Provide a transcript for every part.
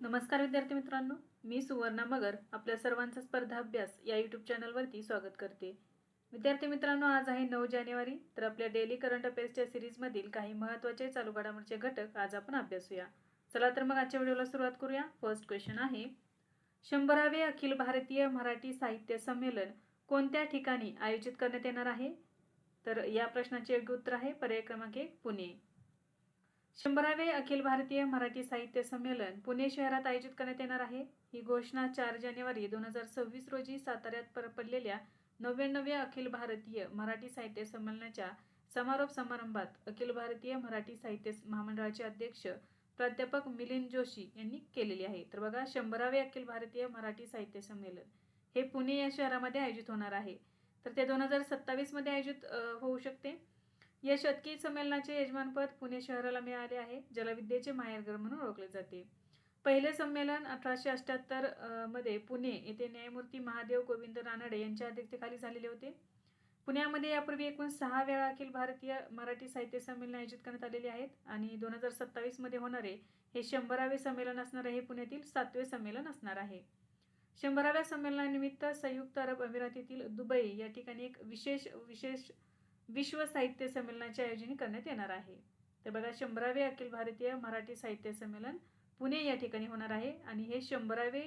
नमस्कार विद्यार्थी मित्रांनो मी सुवर्णा मगर आपल्या सर्वांचा स्पर्धा अभ्यास या यूट्यूब चॅनलवरती स्वागत करते. विद्यार्थी मित्रांनो आज आहे नऊ जानेवारी तर आपल्या डेली करंट अफेअर्सच्या सिरीजमधील काही महत्त्वाचे चालू घडामोडीचे घटक आज आपण अभ्यासूया चला तर मग आजच्या व्हिडिओला सुरुवात करूया. फर्स्ट क्वेश्चन आहे शंभरावे अखिल भारतीय मराठी साहित्य संमेलन कोणत्या ठिकाणी आयोजित करण्यात येणार आहे? तर या प्रश्नाचे योग्य उत्तर आहे पर्याय क्रमांक एक पुणे. शंभरावे अखिल भारतीय मराठी साहित्य संमेलन पुणे शहरात आयोजित करण्यात येणार आहे. ही घोषणा चार जानेवारी दोन हजार सव्वीस रोजी साताऱ्यात पर पडलेल्या नव्याण्णव्या अखिल भारतीय मराठी साहित्य संमेलनाच्या समारोप समारंभात अखिल भारतीय मराठी साहित्य महामंडळाचे अध्यक्ष प्राध्यापक मिलिंद जोशी यांनी केलेली आहे. तर बघा शंभरावे अखिल भारतीय मराठी साहित्य संमेलन हे पुणे या शहरामध्ये आयोजित होणार आहे. तर ते दोन हजार सत्तावीसमध्ये आयोजित होऊ शकते. या शतकी संमेलनाचे यजमानपद पुणे शहराला मिळाले आहे. जलविद्येचे माहेरघर म्हणून ओळखले जाते. पहिले संमेलन अठराशे अठ्याहत्तरमध्ये पुणे येथे न्यायमूर्ती महादेव गोविंद रानडे यांच्या अध्यक्षतेखाली झालेले होते. पुण्यामध्ये यापूर्वी एकूण सहा वेळा अखिल भारतीय मराठी साहित्य संमेलन आयोजित करण्यात आलेले आहेत आणि दोन हजार सत्तावीसमध्ये होणारे हे शंभरावे संमेलन असणार आहे. हे पुण्यातील सातवे संमेलन असणार आहे. शंभराव्या संमेलनानिमित्त संयुक्त अरब अमिरातीतील दुबई या ठिकाणी एक विशेष विशेष विश्व साहित्य संमेलनाचे आयोजन करण्यात येणार आहे. तर बघा शंभरावे अखिल भारतीय मराठी साहित्य संमेलन पुणे या ठिकाणी होणार आहे आणि हे शंभरावे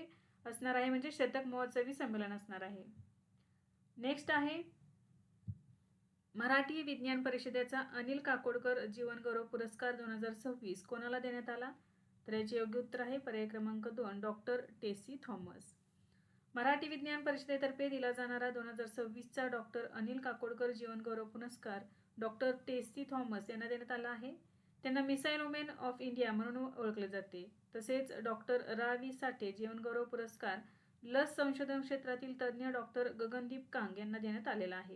असणार आहे म्हणजे शतक महोत्सवी संमेलन असणार आहे. नेक्स्ट आहे मराठी विज्ञान परिषदेचा अनिल काकोडकर जीवन गौरव पुरस्कार दोन हजार सव्वीस कोणाला देण्यात आला? तर याचे योग्य उत्तर आहे पर्याय क्रमांक दोन डॉक्टर टेसी थॉमस. मराठी विज्ञान परिषदेतर्फे दिला जाणारा दोन हजार सव्वीसचा डॉक्टर अनिल काकोडकर जीवनगौरव पुरस्कार डॉक्टर टेस्सी थॉमस यांना देण्यात आला आहे. त्यांना मिसाईल वुमेन ऑफ इंडिया म्हणून ओळखले जाते. तसेच डॉक्टर रावी साठे जीवनगौरव पुरस्कार लस संशोधन क्षेत्रातील तज्ज्ञ डॉक्टर गगनदीप कांग यांना देण्यात आलेला आहे.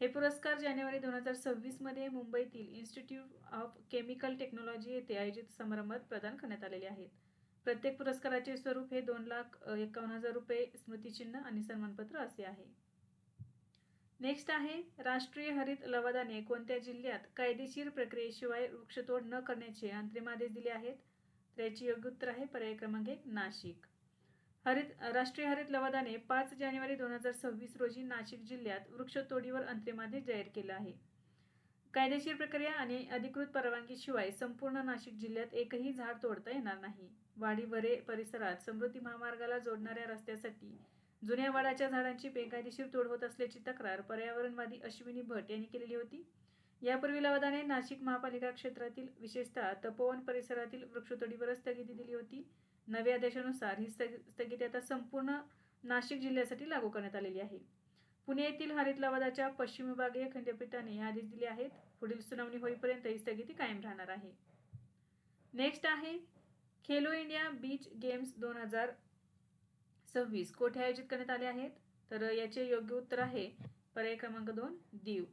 हे पुरस्कार जानेवारी दोन हजार सव्वीसमध्ये मुंबईतील इन्स्टिट्यूट ऑफ केमिकल टेक्नॉलॉजी येथे आयोजित समारंभात प्रदान करण्यात आलेले आहेत. प्रत्येक पुरस्काराचे स्वरूप हे दोन लाख एकावन्न हजार रुपये स्मृतिचिन्ह आणि सन्मानपत्र असे आहे. नेक्स्ट आहे राष्ट्रीय हरित लवादाने कोणत्या जिल्ह्यात कायदेशीर प्रक्रियेशिवाय वृक्षतोड न करण्याचे अंतरिम आदेश दिले आहेत? तर याची योग्य उत्तर आहे पर्याय क्रमांक एक नाशिक. हरित राष्ट्रीय हरित लवादाने पाच जानेवारी दोन हजार सव्वीस रोजी नाशिक जिल्ह्यात वृक्षतोडीवर अंतरिम आदेश जाहीर केला आहे. कायदेशीर प्रक्रिया आणि अधिकृत परवानगीशिवाय संपूर्ण नाशिक जिल्ह्यात एकही झाड तोडता येणार नाही. वाडीवरे परिसरात समृद्धी महामार्गाला जोडणाऱ्या रस्त्यासाठी जुन्या वाडाच्या झाडांची बेकायदेशीर तोड होत असल्याची तक्रार पर्यावरणवादी अश्विनी भट यांनी केलेली होती. यापूर्वी लवादाने नाशिक महापालिका क्षेत्रातील विशेषतः तपोवन परिसरातील वृक्षतोडीवर स्थगिती दिली होती. नव्या आदेशानुसार ही स्थगिती आता संपूर्ण नाशिक जिल्ह्यासाठी लागू करण्यात आलेली आहे. पुणे येथील हरित लवादाच्या पश्चिम विभागीय खंडपीठाने हे आदेश दिले आहेत. पुढील सुनावणी होईपर्यंत ही स्थगिती कायम राहणार आहे. नेक्स्ट आहे खेलो इंडिया बीच गेम्स दोन हजार सव्वीस कोठे आयोजित करण्यात आले आहेत? तर याचे योग्य उत्तर आहे पर्याय क्रमांक दोन Diu.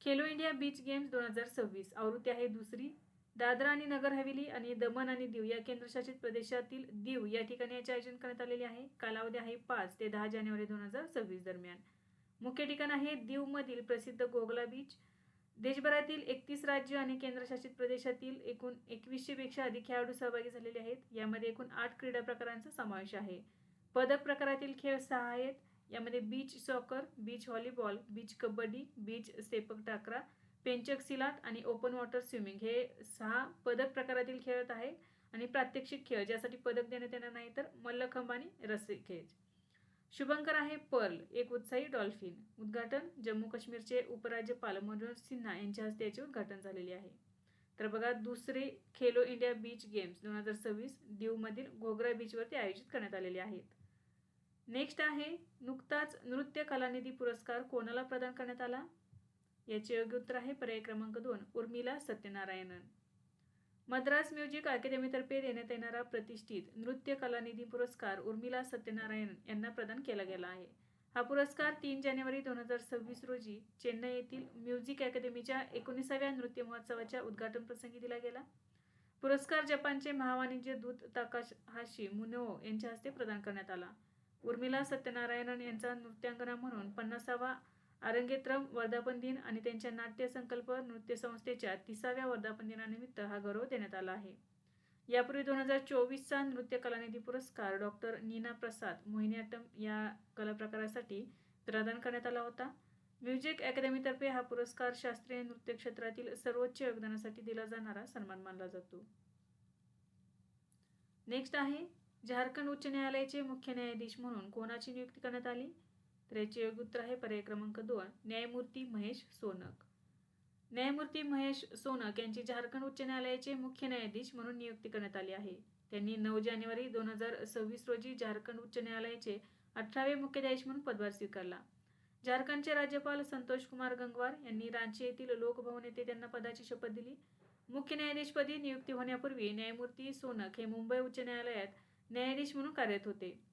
Khelo India beach games दोन हजार सव्वीस. आवृत्ती आहे दुसरी दादरा आणि नगर हवेली आणि दमण आणि दीव या केंद्रशासित प्रदेशातील दीव या ठिकाणी याचे आयोजन करण्यात आलेले आहे. कालावधी आहे पाच ते दहा जानेवारी दोन हजार सव्वीस दरम्यान. मुख्य ठिकाण आहे दीवमधील प्रसिद्ध गोगला बीच. देशभरातील एकतीस राज्य आणि केंद्रशासित प्रदेशातील एकूण एकवीसशेपेक्षा अधिक खेळाडू सहभागी झालेले आहेत. यामध्ये एकूण आठ क्रीडा प्रकारांचा समावेश आहे. पदक प्रकारातील खेळ सहा आहेत. यामध्ये beach soccer beach volleyball beach kabaddi beach sepak takraw pencak silat आणि ओपन वॉटर स्विमिंग हे सहा पदक प्रकारातील खेळत आहे आणि प्रात्यक्षिक खेळ ज्यासाठी पदक देण्यात येणार नाही तर मल्लखंब आणि रस्सी खेळ शुभंकर आहे पर्ल एक उत्साही डॉल्फिन. उद्घाटन जम्मू काश्मीरचे उपराज्यपाल मनोहर सिन्हा यांच्या हस्ते याचे उद्घाटन झालेले आहे. तर बघा दुसरे खेलो इंडिया बीच गेम्स दोन हजार सव्वीस दीवमधील घोगरा बीचवरती आयोजित करण्यात आलेले आहेत. नेक्स्ट आहे नुकताच नृत्य कलानिधी पुरस्कार कोणाला प्रदान करण्यात आला? याचे योग्य उत्तर आहे पर्याय क्रमांक दोन उर्मिला सत्यनारायणन. मद्रास म्युझिक अकादमीतर्फे देण्यात येणारा प्रतिष्ठित नृत्य कलानिधी पुरस्कार उर्मिला सत्यनारायण यांना प्रदान केला गेला आहे. हा पुरस्कार तीन जानेवारी दोन हजार सव्वीस रोजी चेन्नई येथील म्युझिक अकादमीच्या एकोणीसाव्या नृत्य महोत्सवाच्या उद्घाटन प्रसंगी दिला गेला. पुरस्कार जपानचे महावाणिज्य दूत ताकाहाशी मुनो यांच्या हस्ते प्रदान करण्यात आला. उर्मिला सत्यनारायणन यांचा नृत्यांगना म्हणून पन्नासावा अरंगेत्रम वर्धापन दिन आणि त्यांच्या नाट्य संकल्प नृत्य संस्थेच्या तिसाव्या वर्धापन दिनानिमित्त हा गौरव देण्यात आला आहे. यापूर्वी दोन हजार चोवीसचा नृत्य कलानिधी पुरस्कार डॉक्टर नीना प्रसाद मोहिनीअट्टम या कलाप्रकारासाठी प्रदान करण्यात आला होता. म्युझिक अकॅडमीतर्फे हा पुरस्कार शास्त्रीय नृत्य क्षेत्रातील सर्वोच्च योगदानासाठी दिला जाणारा सन्मान मानला जातो. नेक्स्ट आहे झारखंड उच्च न्यायालयाचे मुख्य न्यायाधीश म्हणून कोणाची नियुक्ती करण्यात आली? तर याचे योग्य उत्तर आहे पर्याय क्रमांक दोन. न्यायमूर्ती महेश सोनक. न्यायमूर्ती महेश सोनक यांची झारखंड उच्च न्यायालयाचे मुख्य न्यायाधीश म्हणून नियुक्ती करण्यात आली आहे. त्यांनी नऊ जानेवारी दोन हजार सव्वीस रोजी झारखंड उच्च न्यायालयाचे अठरावे मुख्य न्यायाधीश म्हणून पदभार स्वीकारला. झारखंडचे राज्यपाल संतोष कुमार गंगवार यांनी रांची येथील लोकभवन येथे त्यांना पदाची शपथ दिली. मुख्य न्यायाधीशपदी नियुक्ती होण्यापूर्वी न्यायमूर्ती सोनक हे मुंबई उच्च न्यायालयात न्यायाधीश म्हणून कार्यरत होते.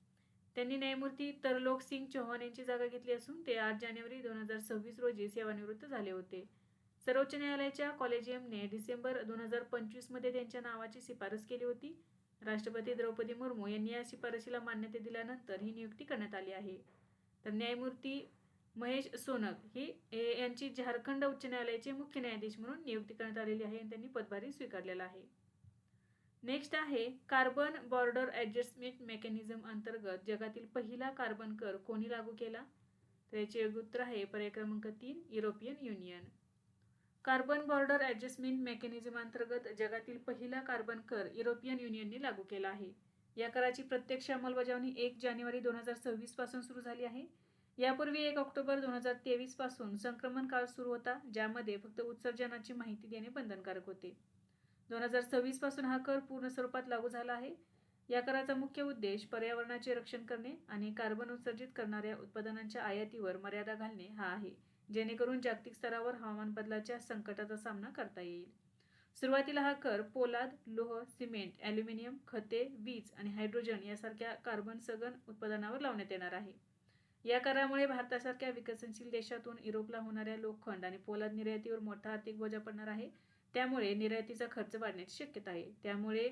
त्यांनी न्यायमूर्ती तरलोक सिंग चौहान यांची जागा घेतली असून ते आठ जानेवारी दोन हजार सव्वीस रोजी सेवानिवृत्त झाले होते. सर्वोच्च न्यायालयाच्या कॉलेजियमने डिसेंबर दोन हजार पंचवीसमध्ये त्यांच्या नावाची शिफारस केली होती. राष्ट्रपती द्रौपदी मुर्मू यांनी या शिफारशीला मान्यता दिल्यानंतर ही नियुक्ती करण्यात आली आहे. तर न्यायमूर्ती महेश सोनक ही यांची झारखंड उच्च न्यायालयाचे मुख्य न्यायाधीश म्हणून नियुक्ती करण्यात आलेली आहे आणि त्यांनी पदभारी स्वीकारलेला आहे. नेक्स्ट आहे कार्बन बॉर्डर ॲडजस्टमेंट मेकॅनिझम अंतर्गत जगातील पहिला कार्बन कर कोणी लागू केला? तर याचे योग्य उत्तर आहे पर्याय क्रमांक तीन European Union carbon border adjustment mechanism अंतर्गत जगातील पहिला कार्बन कर युरोपियन युनियनने लागू केला आहे. या कराची प्रत्यक्ष अंमलबजावणी एक जानेवारी दोन हजार सव्वीसपासून सुरू झाली आहे. यापूर्वी एक ऑक्टोबर दोन हजार तेवीसपासून संक्रमण काळ सुरू होता ज्यामध्ये फक्त उत्सर्जनाची माहिती देणे बंधनकारक होते. दोन हजार सव्वीसपासून हा कर पूर्ण स्वरूपात लागू झाला आहे. या कराचा मुख्य उद्देश पर्यावरणाचे रक्षण करणे आणि कार्बन उत्सर्जित करणाऱ्या उत्पादनांच्या आयातीवर मर्यादा घालणे हा आहे जेणेकरून जागतिक स्तरावर हवामान बदलाच्या संकटाचा सामना करता येईल. सुरुवातीला हा कर पोलाद लोह सिमेंट ॲल्युमिनियम खते वीज आणि हायड्रोजन यासारख्या कार्बन सघन उत्पादनावर लावण्यात येणार आहे. या करामुळे भारतासारख्या विकसनशील देशातून युरोपला होणाऱ्या लोखंड आणि पोलाद निर्यातीवर मोठा आर्थिक बोजा पडणार आहे. त्यामुळे निर्यातीचा खर्च वाढण्याची शक्यता आहे. त्यामुळे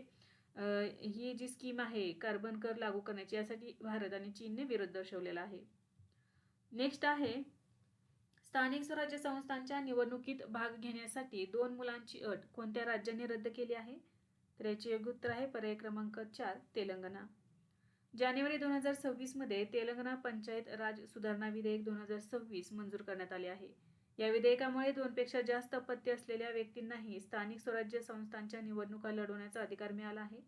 ही जी स्कीम आहे कार्बन कर लागू करण्याची यासाठी भारत आणि चीनने विरोध दर्शवलेला आहे. नेक्स्ट आहे स्थानिक स्वराज्य संस्थांच्या निवडणुकीत भाग घेण्यासाठी दोन मुलांची अट कोणत्या राज्याने रद्द केली आहे? तर याचे योग्य उत्तर आहे पर्याय क्रमांक चार तेलंगणा. जानेवारी दोन हजार सव्वीसमध्ये तेलंगणा पंचायत राज सुधारणा विधेयक दोन हजार सव्वीस मंजूर करण्यात आले आहे. या विधेयकामुळे दोनपेक्षा जास्त अपत्य असलेल्या व्यक्तींनाही स्थानिक स्वराज्य संस्थांच्या निवडणुका लढवण्याचा अधिकार मिळाला आहे.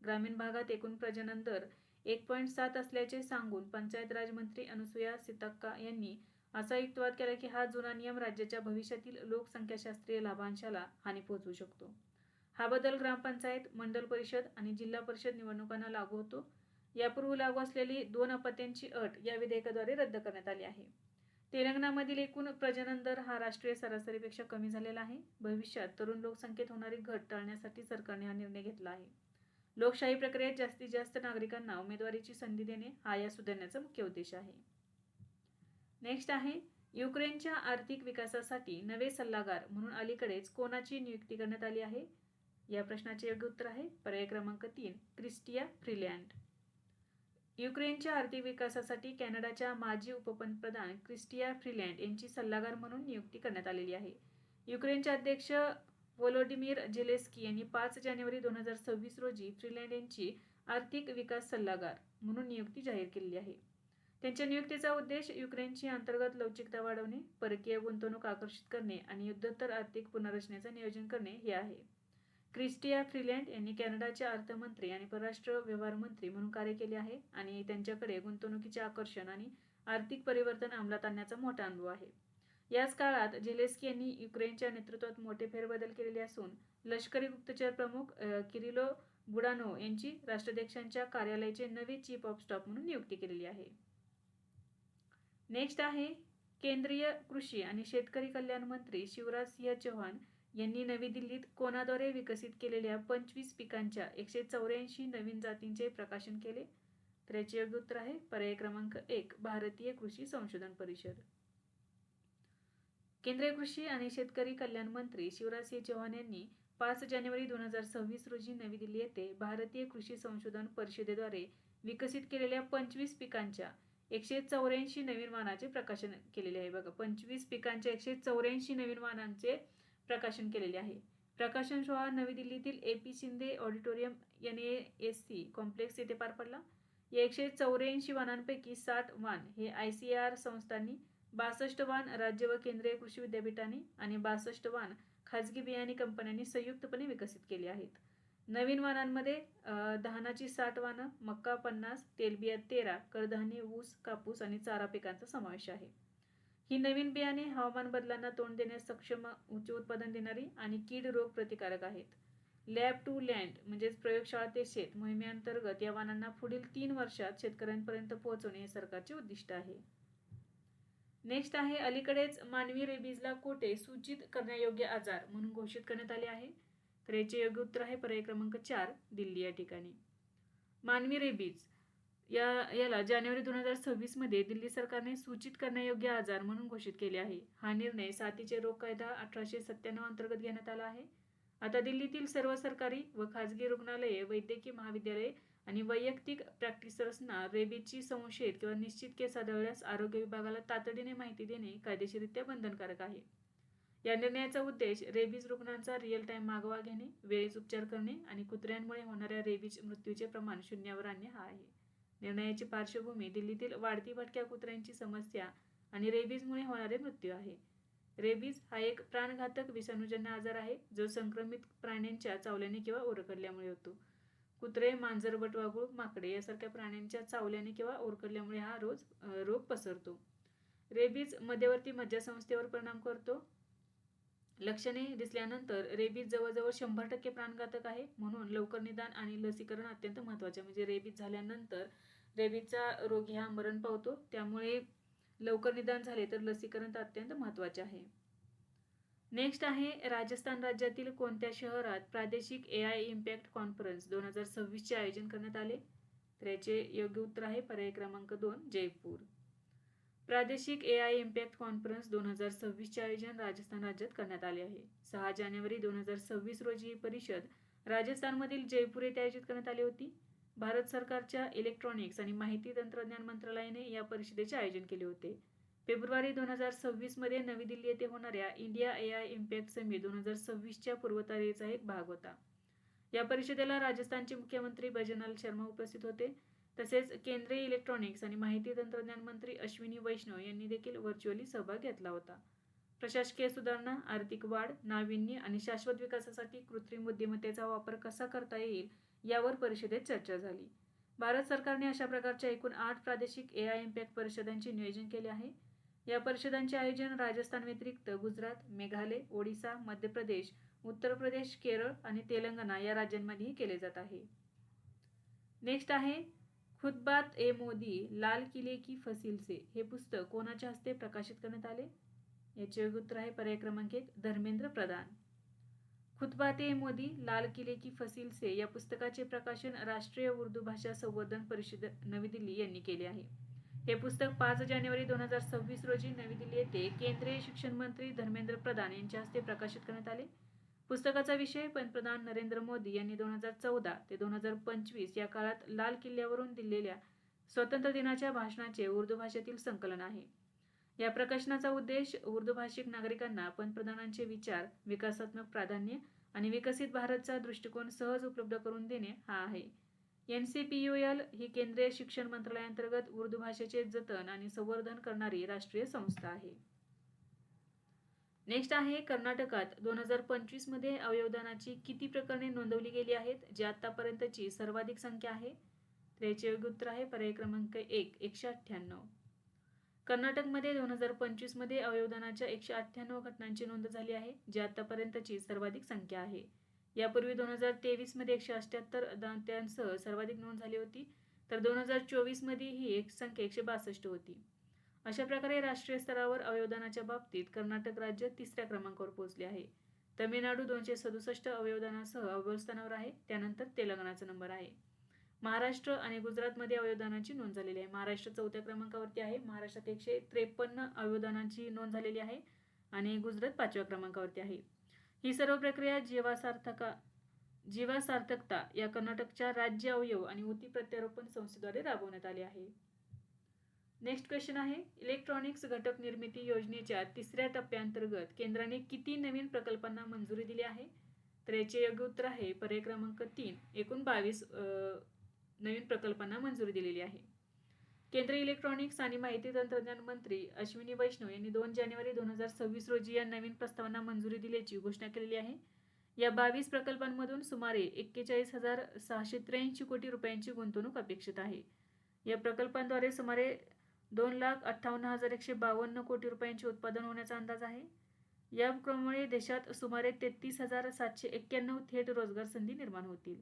ग्रामीण भागात एकूण प्रजनन दर एक पॉईंट सात असल्याचे सांगून पंचायत राज मंत्री अनुसुया सितक्का यांनी असा युक्तवाद केला की हा जुना नियम राज्याच्या भविष्यातील लोकसंख्याशास्त्रीय लाभांशाला हानी पोहोचवू शकतो. हा बदल ग्रामपंचायत मंडल परिषद आणि जिल्हा परिषद निवडणुकांना लागू होतो. यापूर्वी लागू असलेली दोन अपत्यांची अट या विधेयकाद्वारे रद्द करण्यात आली आहे. तेलंगणामधील एकूण प्रजनन दर हा राष्ट्रीय सरासरीपेक्षा कमी झालेला आहे. भविष्यात तरुण लोकसंख्येत होणारी घट टाळण्यासाठी सरकारने हा निर्णय घेतला आहे. लोकशाही प्रक्रियेत जास्तीत जास्त नागरिकांना उमेदवारीची संधी देणे हा या सुधारण्याचा मुख्य उद्देश आहे. नेक्स्ट आहे युक्रेनच्या आर्थिक विकासासाठी नवे सल्लागार म्हणून अलीकडेच कोणाची नियुक्ती करण्यात आली आहे? या प्रश्नाचे योग्य उत्तर आहे. पर्याय क्रमांक तीन क्रिस्टिया फ्रीलँड. युक्रेनच्या आर्थिक विकासासाठी कॅनडाच्या माजी उपपंतप्रधान क्रिस्टिया फ्रीलँड यांची सल्लागार म्हणून नियुक्ती करण्यात आलेली आहे. युक्रेनचे अध्यक्ष वोलोडिमीर जेलेस्की यांनी पाच जानेवारी दोन हजार सव्वीस रोजी फ्रीलँड यांची आर्थिक विकास सल्लागार म्हणून नियुक्ती जाहीर केलेली आहे. त्यांच्या नियुक्तीचा उद्देश युक्रेनची अंतर्गत लवचिकता वाढवणे परकीय गुंतवणूक आकर्षित करणे आणि युद्धोत्तर आर्थिक पुनर्रचनेचे नियोजन करणे हे आहे. क्रिस्टिया फ्रीलँड यांनी कॅनडाचे अर्थमंत्री आणि परराष्ट्र व्यवहार मंत्री म्हणून कार्य केले आहे आणि त्यांच्याकडे गुंतवणुकीचे आकर्षण आणि आर्थिक परिवर्तन अंमलात आणण्याचा मोठा अनुभव आहे. याच काळात झेलेस्की यांनी युक्रेनच्या नेतृत्वात मोठे फेरबदल केलेले असून लष्करी गुप्तचर प्रमुख किरिलो बुडानो यांची राष्ट्राध्यक्षांच्या कार्यालयाचे नवे चीफ ऑफ स्टाफ म्हणून नियुक्ती केलेली आहे. नेक्स्ट आहे केंद्रीय कृषी आणि शेतकरी कल्याण मंत्री शिवराज सिंह चौहान यांनी नवी दिल्लीत कोणाद्वारे विकसित केलेल्या पंचवीस पिकांच्या एकशे चौऱ्याऐंशी नवीन जातींचे प्रकाशन केले? तर याचे योग्य उत्तर आहे पर्याय क्रमांक एक भारतीय कृषी संशोधन परिषद. केंद्रीय कृषी आणि शेतकरी कल्याण मंत्री शिवराज सिंह चौहान यांनी पाच जानेवारी दोन हजार सव्वीस रोजी नवी दिल्ली येथे भारतीय कृषी संशोधन परिषदेद्वारे विकसित केलेल्या पंचवीस पिकांच्या एकशे चौऱ्याऐंशी नवीन वाहनाचे प्रकाशन केलेले आहे. बघा पंचवीस पिकांच्या एकशे चौऱ्याऐंशी नवीन वाहनांचे प्रकाशन केलेले आहे. प्रकाशन सोहळा नवी दिल्लीतील A P Shinde auditorium N A S C complex येथे पार पडला. एकशे चौऱ्याऐंशी वाहनांपैकी साठ वाहन हे आय सी आर संस्थांनी बासष्ट वाहन राज्य व केंद्रीय कृषी विद्यापीठांनी आणि बासष्ट वाहन खाजगी बियाणे कंपन्यांनी संयुक्तपणे विकसित केले आहेत. नवीन वाहनांमध्ये अ, धानाची साठ वाहनं मक्का पन्नास तेलबिया तेरा कडधान्य ऊस कापूस आणि चारा पिकांचा समावेश आहे. ही नवीन बियाणे हवामान बदलांना तोंड देण्यास सक्षम उच्च उत्पादन देणारी आणि कीड रोग प्रतिकारक आहेत. लॅब टू लँड म्हणजेच प्रयोगशाळा ते शेत मोहिमेअंतर्गत या वाहनांना पुढील तीन वर्षात शेतकऱ्यांपर्यंत पोहोचवणे हे सरकारचे उद्दिष्ट आहे. नेक्स्ट आहे अलीकडेच मानवी रेबीजला कोटे सूचित करण्यायोग्य आजार म्हणून घोषित करण्यात आले आहे. तर याचे योग्य उत्तर आहे पर्याय क्रमांक चार दिल्ली या ठिकाणी. मानवी रेबीज या याला जानेवारी दोन हजार सव्वीसमध्ये दिल्ली सरकारने सूचित करण्यायोग्य आजार म्हणून घोषित केले आहे. हा निर्णय साथीचे रोग कायदा अठराशे सत्त्याण्णव अंतर्गत घेण्यात आला आहे. आता दिल्लीतील सर्व सरकारी व खाजगी रुग्णालये वैद्यकीय महाविद्यालये आणि वैयक्तिक प्रॅक्टिसर्सना रेबीजची संशयित किंवा निश्चित केस आढळल्यास आरोग्य विभागाला तातडीने माहिती देणे कायदेशीररित्या बंधनकारक आहे. या निर्णयाचा उद्देश रेबीज रुग्णांचा रिअल टाइम मागोवा घेणे वेळेस उपचार करणे आणि कुत्र्यांमुळे होणाऱ्या रेबीज मृत्यूचे प्रमाण शून्यावर आणणे हा आहे. निर्णयाची पार्श्वभूमी दिल्लीतील वाढती भटक्या कुत्र्यांची समस्या आणि रेबीजमुळे होणारे मृत्यू आहे. रेबीज हा एक प्राणघातक विषाणूजन्य आजार आहे जो संक्रमित प्राण्यांच्या चावल्याने किंवा ओरखडल्यामुळे होतो. कुत्रे मांजर बटवागुळ माकडे यासारख्या प्राण्यांच्या चावल्याने किंवा ओरखडल्यामुळे हा रोज रोग पसरतो. रेबीज मध्यवर्ती मज्जासंस्थेवर परिणाम करतो. लक्षणे दिसल्यानंतर रेबीज जवळजवळ शंभर टक्के प्राणघातक आहे. म्हणून लवकर निदान आणि लसीकरण अत्यंत महत्त्वाचे. आहे. म्हणजे रेबीज झाल्यानंतर रेबीजचा रोग ह्या मरण पावतो. त्यामुळे लवकर निदान झाले तर लसीकरण तर अत्यंत महत्त्वाचे आहे. नेक्स्ट आहे राजस्थान राज्यातील कोणत्या शहरात प्रादेशिक ए आय इम्पॅक्ट कॉन्फरन्स दोन हजार सव्वीसचे आयोजन करण्यात आले? तर याचे योग्य उत्तर आहे पर्याय क्रमांक दोन जयपूर. प्रादेशिक ए आय इम्पॅक्ट कॉन्फरन्स दोन हजार सव्वीसचे आयोजन राजस्थान राज्यात करण्यात आले आहे. सहा जानेवारी दोन हजार सव्वीस रोजी ही परिषद राजस्थानमधील जयपूर येथे आयोजित करण्यात आली होती. भारत सरकारच्या इलेक्ट्रॉनिक्स आणि माहिती तंत्रज्ञान मंत्रालयाने या परिषदेचे आयोजन केले होते. फेब्रुवारी दोन हजार सव्वीसमध्ये नवी दिल्ली येथे होणाऱ्या India A I impact summit दोन हजार सव्वीसच्या पूर्वतयारीचा एक भाग होता. या परिषदेला राजस्थानचे मुख्यमंत्री भजनलाल शर्मा उपस्थित होते. तसेच केंद्रीय इलेक्ट्रॉनिक्स आणि माहिती तंत्रज्ञान मंत्री अश्विनी वैष्णव यांनी देखील व्हर्च्युअली सहभाग घेतला होता. प्रशासकीय सुधारणा आर्थिक वाढ नाविन्य आणि शाश्वत विकासासाठी कृत्रिम बुद्धिमत्तेचा वापर कसा करता येईल यावर परिषदेत चर्चा झाली. भारत सरकारने अशा प्रकारच्या एकूण आठ प्रादेशिक ए आय इम्पॅक्ट परिषदांचे नियोजन केले आहे. या परिषदांचे आयोजन राजस्थान व्यतिरिक्त गुजरात मेघालय ओडिसा मध्य प्रदेश उत्तर प्रदेश केरळ आणि तेलंगणा या राज्यांमध्येही केले जात आहे. नेक्स्ट आहे खुदबात ए मोदी लाल किले की फसील से. हे पुस्तक कोणाच्या हस्ते प्रकाशित करण्यात आले? याचे उत्तर आहे पर्याय क्रमांक एक धर्मेंद्र प्रधान. खुतबात ए मोदी लाल किले की फसील से या पुस्तकाचे प्रकाशन राष्ट्रीय उर्दू भाषा संवर्धन परिषद नवी दिल्ली यांनी केले आहे. हे पुस्तक पाच जानेवारी दोन हजार सव्वीस रोजी नवी दिल्ली येथे केंद्रीय शिक्षण मंत्री धर्मेंद्र प्रधान यांच्या हस्ते प्रकाशित करण्यात आले. पुस्तकाचा विषय पंतप्रधान नरेंद्र मोदी यांनी दोन हजार चौदा ते दोन हजार पंचवीस या काळात लाल किल्ल्यावरून दिलेल्या स्वातंत्र्य दिनाच्या भाषणाचे उर्दू भाषेतील संकलन आहे. या प्रकाशनाचा उद्देश उर्दू भाषिक नागरिकांना पंतप्रधानांचे विचार विकासात्मक प्राधान्य आणि विकसित भारतचा दृष्टिकोन सहज उपलब्ध करून देणे हा आहे. N C P U L ही केंद्रीय शिक्षण मंत्रालयाअंतर्गत उर्दू भाषेचे जतन आणि संवर्धन करणारी राष्ट्रीय संस्था आहे. नेक्स्ट आहे कर्नाटकात दोन हजार पंचवीसमध्ये अवयवदानाची किती प्रकरणे नोंदवली गेली आहेत जी आतापर्यंतची सर्वाधिक संख्या आहे? तर याचे योग्य उत्तर आहे. पर्याय क्रमांक एक एकशे अठ्ठ्याण्णव. कर्नाटकमध्ये दोन हजार पंचवीसमध्ये अवयवदानाच्या एकशे अठ्ठ्याण्णव घटनांची नोंद झाली आहे जी आतापर्यंतची सर्वाधिक संख्या आहे. यापूर्वी दोन हजार तेवीसमध्ये एकशे अठ्ठ्याहत्तर दात्यांसह सर्वाधिक नोंद झाली होती तर दोन हजार चोवीसमध्ये ही एक संख्या एकशे बासष्ट होती. अशा प्रकारे राष्ट्रीय स्तरावर अवयवदानाच्या बाबतीत कर्नाटक राज्य तिसऱ्या क्रमांकावर पोहोचले आहे. तमिळनाडू दोनशे सदुसष्ट अवयवदानासह अव्वल स्थानावर आहे. त्यानंतर तेलंगणाचा नंबर आहे. महाराष्ट्र आणि गुजरातमध्ये अवयवदानाची नोंद झालेली आहे. महाराष्ट्र चौथ्या क्रमांकावरती आहे. महाराष्ट्रात एकशे त्रेपन्न अवयवदानाची नोंद झालेली आहे आणि गुजरात पाचव्या क्रमांकावरती आहे. ही सर्व प्रक्रिया जीवासार्थका जीवासार्थकता या कर्नाटकच्या राज्य अवयव आणि उती प्रत्यारोपण संस्थेद्वारे राबवण्यात आली आहे. नेक्स्ट क्वेश्चन आहे. इलेक्ट्रॉनिक्स घटक निर्मिती योजनेच्या तिसऱ्या टप्प्याअंतर्गत केंद्राने किती नवीन प्रकल्पांना मंजुरी दिली आहे? तर याचे योग्य उत्तर आहे पर्याय क्रमांक तीन. एकूण बावीस नवीन प्रकल्पांना मंजुरी दिलेली आहे. केंद्रीय इलेक्ट्रॉनिक्स आणि माहिती तंत्रज्ञान मंत्री अश्विनी वैष्णव यांनी दोन जानेवारी दोन हजार सव्वीस रोजी या नवीन प्रस्तावांना मंजुरी दिल्याची घोषणा केलेली आहे. या बावीस प्रकल्पांमधून सुमारे एक्केचाळीस हजार सहाशे त्र्याऐंशी कोटी रुपयांची गुंतवणूक अपेक्षित आहे. या प्रकल्पांद्वारे सुमारे दोन लाख अठ्ठावन्न हजार एकशे बावन्न कोटी रुपयांचे उत्पादन होण्याचा अंदाज आहे. या उपक्रमामुळे देशात सुमारे तेहतीस हजार सातशे एक्क्याण्णव थेट रोजगार संधी निर्माण होतील.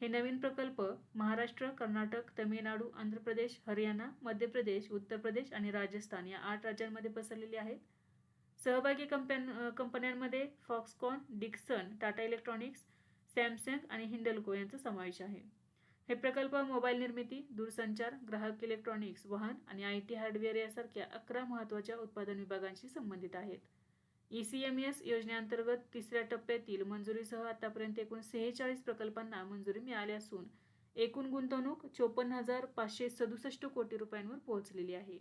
हे नवीन प्रकल्प महाराष्ट्र कर्नाटक तमिळनाडू आंध्र प्रदेश हरियाणा मध्य प्रदेश उत्तर प्रदेश आणि राजस्थान या आठ राज्यांमध्ये पसरलेले आहेत. सहभागी कंपन्यां कंपन्यांमध्ये Foxconn Dixon Tata electronics Samsung आणि हिंडल्को यांचा समावेश आहे. हे प्रकल्प मोबाईल निर्मिती दूरसंचार ग्राहक इलेक्ट्रॉनिक्स वाहन आणि आय टी हार्डवेअर यासारख्या अकरा महत्त्वाच्या उत्पादन विभागांशी संबंधित आहेत. ई सी एम एस योजनेअंतर्गत तिसऱ्या टप्प्यातील मंजुरीसह आतापर्यंत एकूण सेहेचाळीस प्रकल्पांना मंजुरी मिळाली असून एकूण गुंतवणूक चोपन्न हजार पाचशे सदुसष्ट कोटी रुपयांवर पोहोचलेली आहे.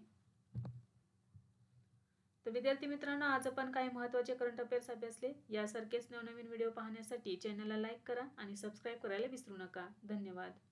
तर विद्यार्थी मित्रांनो आज आपण काही महत्त्वाचे करंट अफेअर्स अभ्यासले. यासारखेच नवनवीन व्हिडिओ पाहण्यासाठी चॅनलला लाईक करा आणि सबस्क्राईब करायला विसरू नका. धन्यवाद.